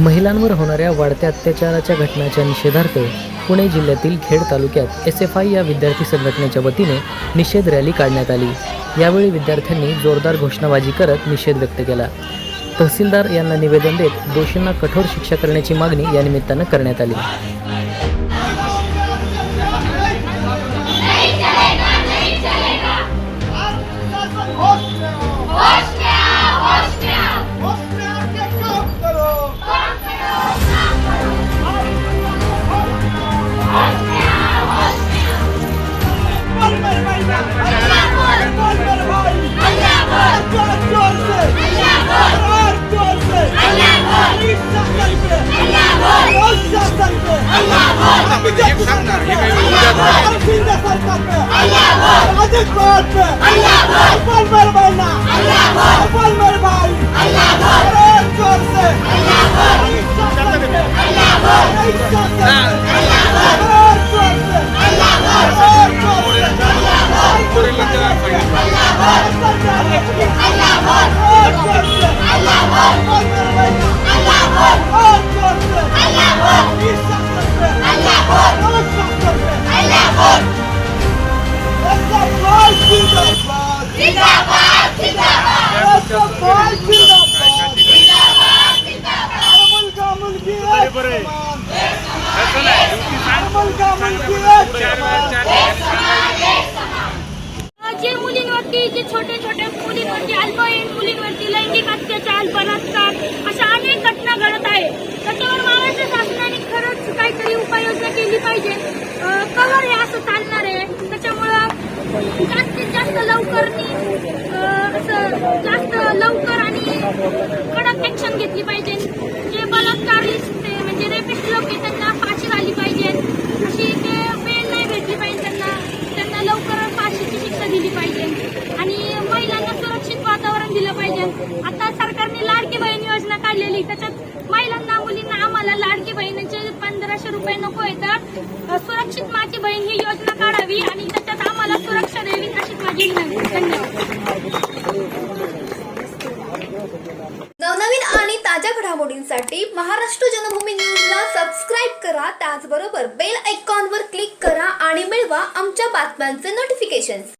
महिलांवर होणाऱ्या वाढत्या अत्याचाराच्या घटनाच्या निषेधार्थ पुणे जिल्ह्यातील खेड तालुक्यात एस एफ आय या विद्यार्थी संघटनेच्या वतीने निषेध रॅली काढण्यात आली. यावेळी विद्यार्थ्यांनी जोरदार घोषणाबाजी करत निषेध व्यक्त केला. तहसीलदार यांना निवेदन देत दोषींना कठोर शिक्षा करण्याची मागणी या निमित्तानं करण्यात आली. एक सांगणार हे काही उद्या जे मुलींवरती जे छोटे छोटे मुलींवरती अल्पवयीन मुलींवरती लैंगिक अत्याचार बलात्कार अशा अनेक घटना घडत आहे त्याच्यावर महाराष्ट्र शासनाने खरंच काहीतरी उपाययोजना केली पाहिजे. कवर हे असं चालणार आहे. त्याच्यामुळं जास्तीत जास्त लवकर असं जास्त लवकर आणि कडक ऍक्शन घेतली पाहिजे. जे बलात्कारी आता सरकारने लाडकी बहीण योजना काढलेली. त्याच्यात महिलांना मुलींना आम्हाला लाडकी बहिणीचे पंधराशे रुपये नको येतात अ, सुरक्षित माझी बहीण ही योजना काढावी आणि त्याच्यात आम्हाला सुरक्षा द्यावी अशीच माझी विनंती. धन्यवाद. नवनवीन आणि ताज्या घडामोडींसाठी महाराष्ट्र जनभूमी न्यूजला सबस्क्राईब करा. त्याचबरोबर बेल आयकॉनवर क्लिक करा आणि मिळवा आमच्या बातम्यांचे नोटिफिकेशन्स